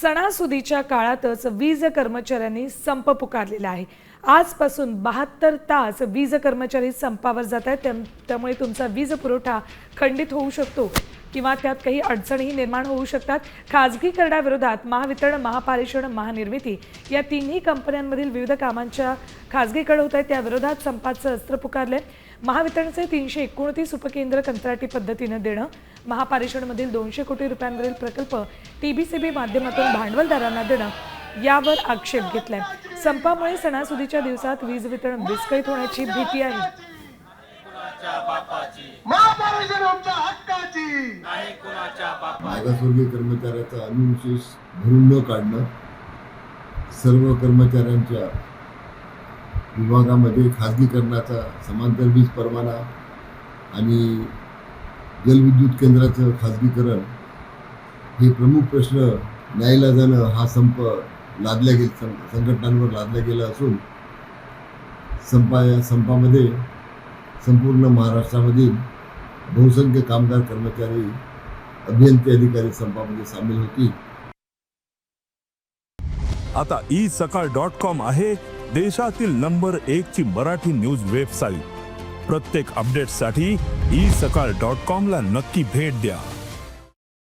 सणासुदीच्या काळातच वीज कर्मचाऱ्यांनी संप पुकारलेला आहे. आजपासून बहात्तर तास वीज कर्मचारी संपावर जात आहेत. त्यामुळे तुमचा वीज पुरवठा खंडित होऊ शकतो. किंवा त्यात काही अडचणीही निर्माण होऊ शकतात. खाजगीकरणाविरोधात महावितरण महापारेषण महानिर्मिती या तिन्ही कंपन्यांमधील विविध कामांच्या खाजगीकरण होत आहेत. त्या विरोधात संपाचं अस्त्र पुकारले महावितरणचे तीनशे एकोणतीस उपकेंद्र कंत्राटी पद्धतीनं देणं महापारेषणमधील दोनशे कोटी रुपयांवरील प्रकल्प टी बी सी बी माध्यमातून भांडवलदारांना देणं यावर आक्षेप घेतलाय. संपामुळे सणासुदीच्या दिवसात वीज वितरण विस्कळीत होण्याची भीती आहे. महापारेषण मागासवर्गीय कर्मचाऱ्याचा अनुशेष भरून न काढणं सर्व कर्मचाऱ्यांच्या विभागामध्ये खाजगीकरणाचा समांतर वीज परवाना आणि जलविद्युत केंद्राचं खाजगीकरण हे प्रमुख प्रश्न न्यायला हा संप लादल्या गेल सं- संघटनांवर लादला गेला असून संपा या संपामध्ये संपूर्ण महाराष्ट्रामधील बहुसंख्य कामगार कर्मचारी अभियंते अधिकारी संपामध्ये सामील होती. आता ई सकाळ डॉट कॉम आहे देशातील नंबर एक ची मराठी न्यूज वेबसाईट. प्रत्येक अपडेटसाठी ई सकाळ डॉट कॉम ला नक्की भेट द्या.